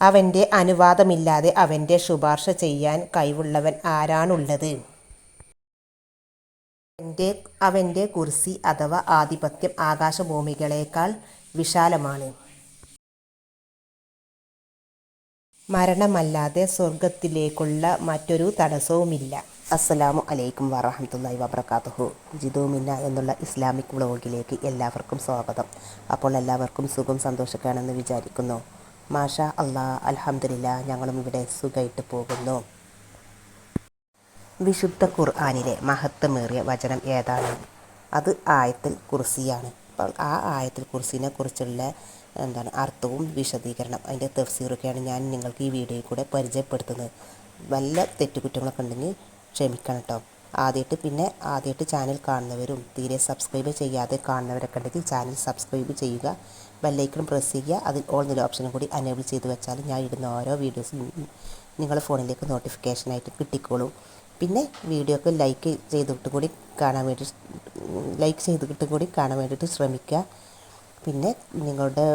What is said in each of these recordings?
അവന്റെ അനുവാദമില്ലാതെ അവന്റെ ശുപാർശ ചെയ്യാൻ കഴിവുള്ളവൻ ആരാണുള്ളത്? അവന്റെ അവന്റെ കുർസി അഥവാ ആധിപത്യം ആകാശഭൂമികളേക്കാൾ വിശാലമാണ്. മരണമല്ലാതെ സ്വർഗത്തിലേക്കുള്ള മറ്റൊരു തടസ്സവുമില്ല. അസ്സലാമു അലൈക്കും വറഹമത്തല്ലാഹി വബർക്കാത്തുഹു ജിദുമിന്ന എന്നുള്ള ഇസ്ലാമിക് വ്ളോഗിലേക്ക് എല്ലാവർക്കും സ്വാഗതം. അപ്പോൾ എല്ലാവർക്കും സുഖം സന്തോഷക്കാണെന്ന് വിചാരിക്കുന്നു. മാഷ അള്ളാ അലഹമില്ല ഞങ്ങളും ഇവിടെ സുഖമായിട്ട് പോകുന്നു. വിശുദ്ധ ഖുർആാനിലെ മഹത്വമേറിയ വചനം ഏതാണ്? അത് ആയത്തിൽ കുർസിയാണ്. അപ്പോൾ ആ ആയത്തിൽ കുർസിനെ കുറിച്ചുള്ള എന്താണ് അർത്ഥവും വിശദീകരണം അതിന്റെ തഫ്സീറൊക്കെയാണ് ഞാൻ നിങ്ങൾക്ക് ഈ വീഡിയോയിൽ കൂടെ പരിചയപ്പെടുത്തുന്നത്. വല്ല തെറ്റുകുറ്റങ്ങളൊക്കെ ഉണ്ടെങ്കിൽ ക്ഷമിക്കണം കേട്ടോ ആദ്യമായിട്ട് പിന്നെ ആദ്യമായിട്ട് ചാനൽ കാണുന്നവരും തീരെ സബ്സ്ക്രൈബ് ചെയ്യാതെ കാണുന്നവരൊക്കെ ഉണ്ടെങ്കിൽ ചാനൽ സബ്സ്ക്രൈബ് ചെയ്യുക. ബെല്ലൈക്കൺ പ്രസ് ചെയ്യുക. അതിൽ ഓൾ നില ഓപ്ഷനും കൂടി അനേബിൾ ചെയ്ത് വെച്ചാൽ ഞാൻ ഇടുന്ന ഓരോ വീഡിയോസും നിങ്ങളുടെ ഫോണിലേക്ക് നോട്ടിഫിക്കേഷനായിട്ട് കിട്ടിക്കോളും. പിന്നെ വീഡിയോക്ക് ലൈക്ക് ചെയ്തിട്ട് കൂടി കാണാൻ വേണ്ടി ലൈക്ക് ചെയ്തിട്ട് കൂടി കാണാൻ വേണ്ടിയിട്ട് ശ്രമിക്കുക. പിന്നെ നിങ്ങളുടെ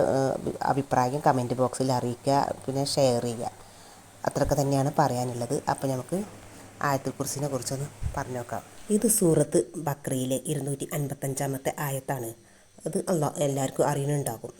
അഭിപ്രായം കമന്റ് ബോക്സിൽ അറിയിക്കുക. പിന്നെ ഷെയർ ചെയ്യുക. അത്രയൊക്കെ തന്നെയാണ് പറയാനുള്ളത്. അപ്പോൾ നമുക്ക് ആയത്തിൽ കുറിച്ചിനെ കുറിച്ചൊന്ന് പറഞ്ഞു നോക്കാം ഇത് സൂറത്ത് ബക്രയിലെ ഇരുന്നൂറ്റി അൻപത്തഞ്ചാമത്തെ ആയത്താണ്. അത് അല്ല എല്ലാവർക്കും അറിയുന്നുണ്ടാകും.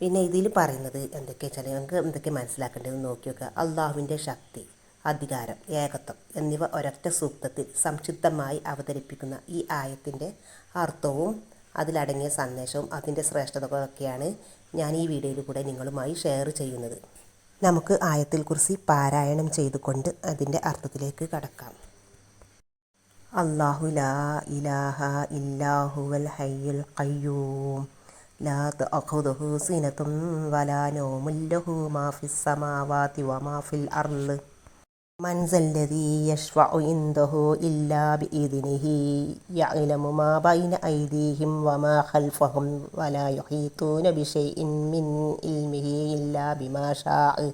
പിന്നെ ഇതിൽ പറയുന്നത് എന്തൊക്കെയാ വെച്ചാൽ നമുക്ക് എന്തൊക്കെ മനസ്സിലാക്കേണ്ടതെന്ന് നോക്കി നോക്കുക. അള്ളാഹുവിന്റെ ശക്തി അധികാരം ഏകത്വം എന്നിവ ഒരൊറ്റ സൂക്തത്തിൽ സംക്ഷിപ്തമായി അവതരിപ്പിക്കുന്ന ഈ ആയത്തിന്റെ അർത്ഥവും അതിലടങ്ങിയ സന്ദേശവും അതിന്റെ ശ്രേഷ്ഠതകളൊക്കെയാണ് ഞാൻ ഈ വീഡിയോയിലൂടെ നിങ്ങളുമായി ഷെയർ ചെയ്യുന്നത്. നമുക്ക് ആയത്തിൽ കുറിച്ച് പാരായണം ചെയ്തുകൊണ്ട് അതിന്റെ അർത്ഥത്തിലേക്ക് കടക്കാം. അള്ളാഹു ലാ ഇലാഹ ഇല്ലാഹുവൽ ഹയ്യുൽ ഖയ്യൂം. ലാ തഅഖുദുഹു സിനതും വലാ നൗമുൻ ലഹു മാ സമാവാതി വമാ ഫിൽ അർൾ. من ذا الذي يشفع عنده إلا بإذنه يعلم ما بين أيديهم وما خلفهم ولا يحيطون بشيء من علمه إلا بما شاء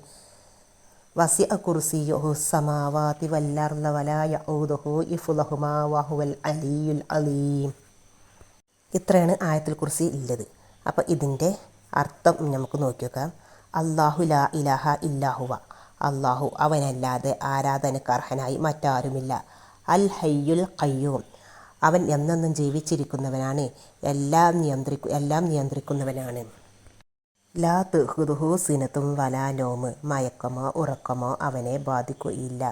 وسع كرسيه السماوات والأرض ولا يعوده حفظهما وهو العلي العظيم ഇത്രയാണ് ആയത്തിൽ കുറിച്ച് ഉള്ളത് അപ്പോൾ ഇതിൻ്റെ അർത്ഥം നമുക്ക് നോക്കി നോക്കാം അള്ളാഹു ലാ ഇലാഹ ഇല്ലാഹുവ അള്ളാഹു അവനല്ലാതെ ആരാധനക്ക് അർഹനായി മറ്റാരുമില്ല. അൽ ഹയ്യുൽ ഖയ്യൂം. അവൻ എന്നെന്നും ജീവിച്ചിരിക്കുന്നവനാണ്. എല്ലാം നിയന്ത്രിക്കു എല്ലാം നിയന്ത്രിക്കുന്നവനാണ്. ലാ തുഹുദുഹു സിനത്തും വലാ നോമ് മയക്കമോ ഉറക്കമോ അവനെ ബാധിക്കുകയില്ല.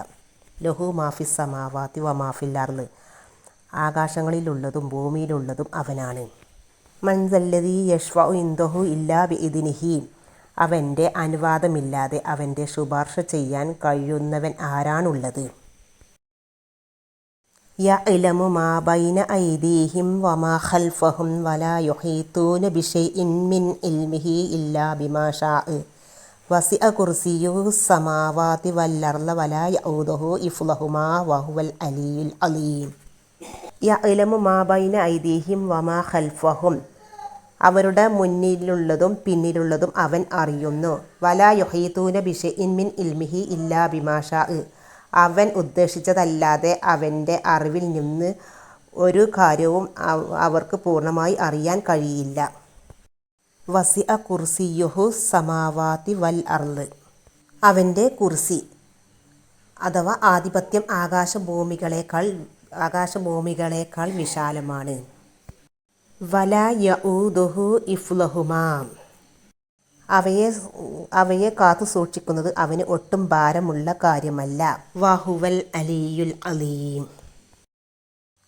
ലഹു മാഫി സമാവാത്തി വ മാഫില്ലാർന്ന് ആകാശങ്ങളിലുള്ളതും ഭൂമിയിലുള്ളതും അവനാണ്. മൻസല്ലതി യഷ്വ ഇന്ദഹു ഇല്ലാ ബി ഇതിനിഹി അവന്റെ അനുവാദമില്ലാതെ അവന്റെ ശുപാർശ ചെയ്യാൻ കഴിയുന്നവൻ ആരാണുള്ളത്? യഅലമു മാ ബൈന ഐദീഹിം വമാ ഖൽഫഹും വലാ യുഹീതൂന ബിശൈഇൻ മിൻ ഇൽമിഹി ഇല്ലാ ബിമാ വസിഅ കുർസിയുഹു സമാവാതി വല്ലർള വലാ യഊദുഹു ഇഫ്ലഹുമാ വഹുവൽ അലിയുൽ അലീം. യഅലമു മാ ബൈന ഐദീഹിം വമാ ഖൽഫഹും അവരുടെ മുന്നിലുള്ളതും പിന്നിലുള്ളതും അവൻ അറിയുന്നു. വല യൊഹീതൂന ബിഷെ ഇൻമിൻ ഇൽമിഹി ഇല്ലാ ബിമാഷ അവൻ ഉദ്ദേശിച്ചതല്ലാതെ അവന്റെ അറിവിൽ നിന്ന് ഒരു കാര്യവും അവർക്ക് പൂർണമായി അറിയാൻ കഴിയില്ല. വസി അ കുർസിയുഹു സമാവാതി വൽ അർൾ അവന്റെ കുർസി അഥവാ ആധിപത്യം ആകാശഭൂമികളേക്കാൾ ആകാശഭൂമികളേക്കാൾ വിശാലമാണ്. വലാ യഊദുഹു ഇഫ്ലഹുമാ. അവയെ അവയെ കാത്തു സൂക്ഷിക്കുന്നത് അവന് ഒട്ടും ഭാരമുള്ള കാര്യമല്ല. വഹുവൽ അലിയുൽ അലീം.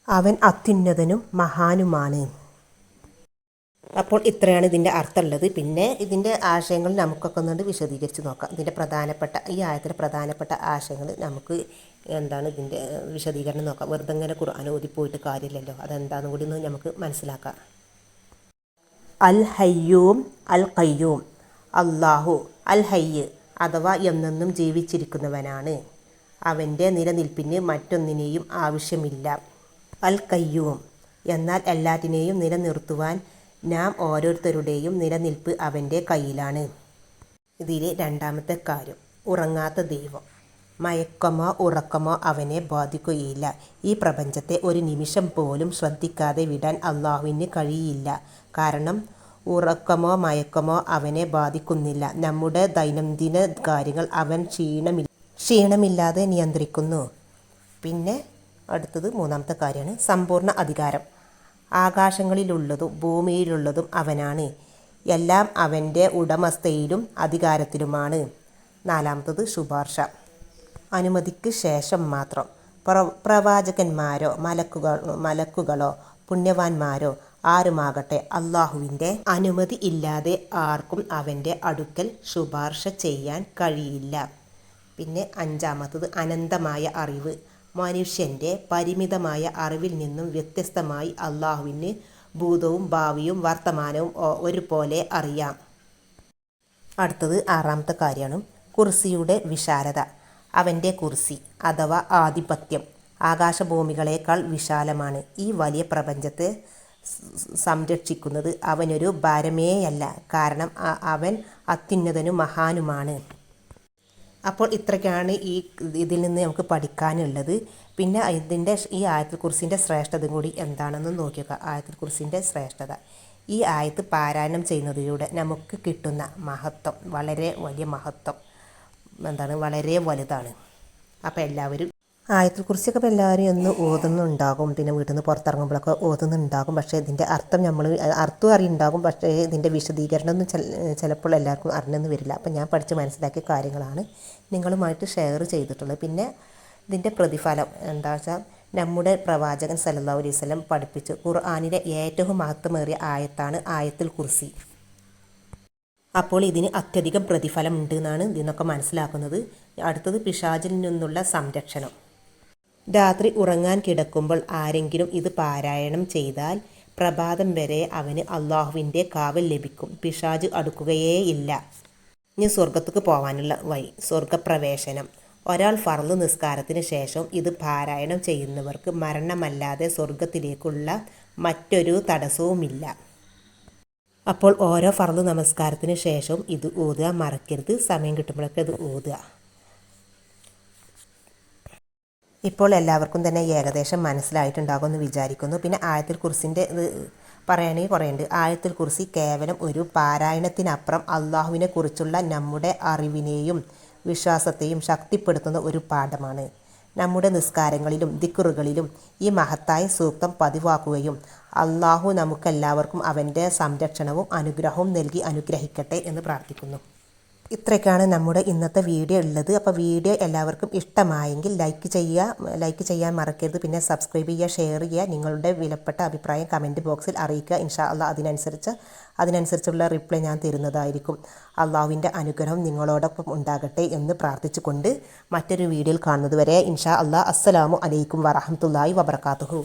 അവൻ അത്യുന്നതനും മഹാനുമാണ്. അപ്പോൾ ഇത്രയാണ് ഇതിന്റെ അർത്ഥമുള്ളത്. പിന്നെ ഇതിന്റെ ആശയങ്ങൾ നമുക്കൊക്കെ ഒന്നുകൊണ്ട് വിശദീകരിച്ച് നോക്കാം. ഇതിന്റെ പ്രധാനപ്പെട്ട ഈ ആയത്തിലെ പ്രധാനപ്പെട്ട ആശയങ്ങൾ നമുക്ക് എന്താണ് ഇതിന്റെ വിശദീകരണം നോക്കാം. വെറുതെ ഇങ്ങനെ ഖുർആൻ ഓതിപ്പോയിട്ട് കാര്യമില്ലല്ലോ. അതെന്താണെന്ന് കൂടി ഒന്ന് നമുക്ക് മനസ്സിലാക്കാം. അൽ ഹയ്യൂം അൽ കയ്യൂം അള്ളാഹു അൽ ഹയ്യ് അഥവാ എന്നെന്നും ജീവിച്ചിരിക്കുന്നവനാണ്. അവന്റെ നിലനിൽപ്പിന് മറ്റൊന്നിനെയും ആവശ്യമില്ല. അൽ കയ്യൂം എന്നാൽ എല്ലാറ്റിനെയും നിലനിർത്തുവാൻ നാം ഓരോരുത്തരുടെയും നിലനിൽപ്പ് അവന്റെ കയ്യിലാണ്. ഇതിലെ രണ്ടാമത്തെ കാര്യം ഉറങ്ങാത്ത ദൈവം. മയക്കമോ ഉറക്കമോ അവനെ ബാധിക്കുകയില്ല. ഈ പ്രപഞ്ചത്തെ ഒരു നിമിഷം പോലും ശ്രദ്ധിക്കാതെ വിടാൻ അള്ളാഹുവിന് കഴിയില്ല. കാരണം ഉറക്കമോ മയക്കമോ അവനെ ബാധിക്കുന്നില്ല. നമ്മുടെ ദൈനംദിന കാര്യങ്ങൾ അവൻ ക്ഷീണമി ക്ഷീണമില്ലാതെ നിയന്ത്രിക്കുന്നു. പിന്നെ അടുത്തത് മൂന്നാമത്തെ കാര്യമാണ് സമ്പൂർണ അധികാരം. ആകാശങ്ങളിലുള്ളതും ഭൂമിയിലുള്ളതും അവനാണ്. എല്ലാം അവന്റെ ഉടമസ്ഥയിലും അധികാരത്തിലുമാണ്. നാലാമത്തത് ശുപാർശ. അനുമതിക്ക് ശേഷം മാത്രം. പ്ര പ്രവാചകന്മാരോ മലക്കുകൾ മലക്കുകളോ പുണ്യവാന്മാരോ ആരുമാകട്ടെ അള്ളാഹുവിന്റെ അനുമതി ഇല്ലാതെ ആർക്കും അവന്റെ അടുക്കൽ ശുപാർശ ചെയ്യാൻ കഴിയില്ല. പിന്നെ അഞ്ചാമത്തത് അനന്തമായ അറിവ്. മനുഷ്യന്റെ പരിമിതമായ അറിവിൽ നിന്നും വ്യത്യസ്തമായി അള്ളാഹുവിന് ഭൂതവും ഭാവിയും വർത്തമാനവും ഒരുപോലെ അറിയാം. അടുത്തത് ആറാമത്തെ കാര്യമാണ് കുർസിയുടെ വിശാലത. അവന്റെ കുർസി അഥവാ ആധിപത്യം ആകാശഭൂമികളേക്കാൾ വിശാലമാണ്. ഈ വലിയ പ്രപഞ്ചത്തെ സംരക്ഷിക്കുന്നത് അവനൊരു ഭാരമേയല്ല. കാരണം അവൻ അത്യുന്നതനും മഹാനുമാണ്. അപ്പോൾ ഇത്രയ്ക്കാണ് ഈ ഇതിൽ നിന്ന് നമുക്ക് പഠിക്കാനുള്ളത്. പിന്നെ ഇതിന്റെ ഈ ആയത്തിൽ കുറിസിന്റെ ശ്രേഷ്ഠത കൂടി എന്താണെന്ന് നോക്കിയൊക്കെ. ആയത്തിൽ കുറിസിന്റെ ശ്രേഷ്ഠത. ഈ ആയത്ത് പാരായണം ചെയ്യുന്നതിലൂടെ നമുക്ക് കിട്ടുന്ന മഹത്വം വളരെ വലിയ മഹത്വം. എന്താണ് വളരെ വലുതാണ്. അപ്പോൾ എല്ലാവരും ആയത്തിൽ കുറിച്ചൊക്കെ ഇപ്പോൾ എല്ലാവരും ഒന്ന് ഓതുന്നുണ്ടാകും. പിന്നെ വീട്ടിൽ നിന്ന് പുറത്തിറങ്ങുമ്പോഴൊക്കെ ഓതുന്നുണ്ടാകും. പക്ഷേ ഇതിന്റെ അർത്ഥം നമ്മൾ അർത്ഥം അറിയുണ്ടാകും പക്ഷേ ഇതിന്റെ വിശദീകരണം ഒന്നും ചിലപ്പോൾ എല്ലാവർക്കും അറിഞ്ഞെന്ന് വരില്ല. അപ്പം ഞാൻ പഠിച്ച് മനസ്സിലാക്കിയ കാര്യങ്ങളാണ് നിങ്ങളുമായിട്ട് ഷെയർ ചെയ്തിട്ടുള്ളത്. പിന്നെ ഇതിന്റെ പ്രതിഫലം എന്താ വെച്ചാൽ നമ്മുടെ പ്രവാചകൻ സല്ലല്ലാഹു അലൈഹി വസല്ലം പഠിപ്പിച്ചു ഖുർആാനിലെ ഏറ്റവും മഹത്വമേറിയ ആയത്താണ് ആയത്തിൽ കുർസി. അപ്പോൾ ഇതിന് അത്യധികം പ്രതിഫലം ഉണ്ട് എന്നാണ് ഇതിനൊക്കെ മനസ്സിലാക്കുന്നത്. അടുത്തത് പിശാചിൽ നിന്നുള്ള സംരക്ഷണം. രാത്രി ഉറങ്ങാൻ കിടക്കുമ്പോൾ ആരെങ്കിലും ഇത് പാരായണം ചെയ്താൽ പ്രഭാതം വരെ അവന് അള്ളാഹുവിന്റെ കാവൽ ലഭിക്കും. പിശാജ് അടുക്കുകയേയില്ല ഇനി സ്വർഗത്തേക്ക് പോകാനുള്ള വഴി സ്വർഗപ്രവേശനം ഒരാൾ ഫർൾ നിസ്കാരത്തിന് ശേഷം ഇത് പാരായണം ചെയ്യുന്നവർക്ക് മരണമല്ലാതെ സ്വർഗത്തിലേക്കുള്ള മറ്റൊരു തടസ്സവുമില്ല. അപ്പോൾ ഓരോ ഫർദ് നമസ്കാരത്തിന് ശേഷവും ഇത് ഓതുക മറക്കരുത്. സമയം കിട്ടുമ്പോഴൊക്കെ ഇത് ഓതുക ഇപ്പോൾ എല്ലാവർക്കും തന്നെ ഏകദേശം മനസ്സിലായിട്ടുണ്ടാകുമെന്ന് വിചാരിക്കുന്നു. പിന്നെ ആയത്തിൽ കുറിസിന്റെ ഇത് പറയുകയാണെങ്കിൽ കുറേയുണ്ട്. ആയത്തിൽ കുറിസി കേവലം ഒരു പാരായണത്തിനപ്പുറം അള്ളാഹുവിനെ കുറിച്ചുള്ള നമ്മുടെ അറിവിനെയും വിശ്വാസത്തെയും ശക്തിപ്പെടുത്തുന്ന ഒരു പാഠമാണ്. നമ്മുടെ നിസ്കാരങ്ങളിലും ദിക്കുറുകളിലും ഈ മഹത്തായ സൂക്തം പതിവാക്കുകയും അള്ളാഹു നമുക്കെല്ലാവർക്കും അവന്റെ സംരക്ഷണവും അനുഗ്രഹവും നൽകി അനുഗ്രഹിക്കട്ടെ എന്ന് പ്രാർത്ഥിക്കുന്നു. ഇത്രയൊക്കെയാണ് നമ്മുടെ ഇന്നത്തെ വീഡിയോ ഉള്ളത്. അപ്പോൾ വീഡിയോ എല്ലാവർക്കും ഇഷ്ടമായെങ്കിൽ ലൈക്ക് ചെയ്യുക ലൈക്ക് ചെയ്യാൻ മറക്കരുത്. പിന്നെ സബ്സ്ക്രൈബ് ചെയ്യുക ഷെയർ ചെയ്യുക നിങ്ങളുടെ വിലപ്പെട്ട അഭിപ്രായം കമന്റ് ബോക്സിൽ അറിയിക്കുക. ഇൻഷാ അല്ല അതിനനുസരിച്ച് അതിനനുസരിച്ചുള്ള റിപ്ലൈ ഞാൻ തരുന്നതായിരിക്കും. അള്ളാഹുവിന്റെ അനുഗ്രഹം നിങ്ങളോടൊപ്പം ഉണ്ടാകട്ടെ എന്ന് പ്രാർത്ഥിച്ചുകൊണ്ട് മറ്റൊരു വീഡിയോയിൽ കാണുന്നതുവരെ ഇൻഷാ അല്ലാ അസ്സലാമു അലൈക്കും വറഹമത്തല്ലാഹി വബർക്കാത്തുഹു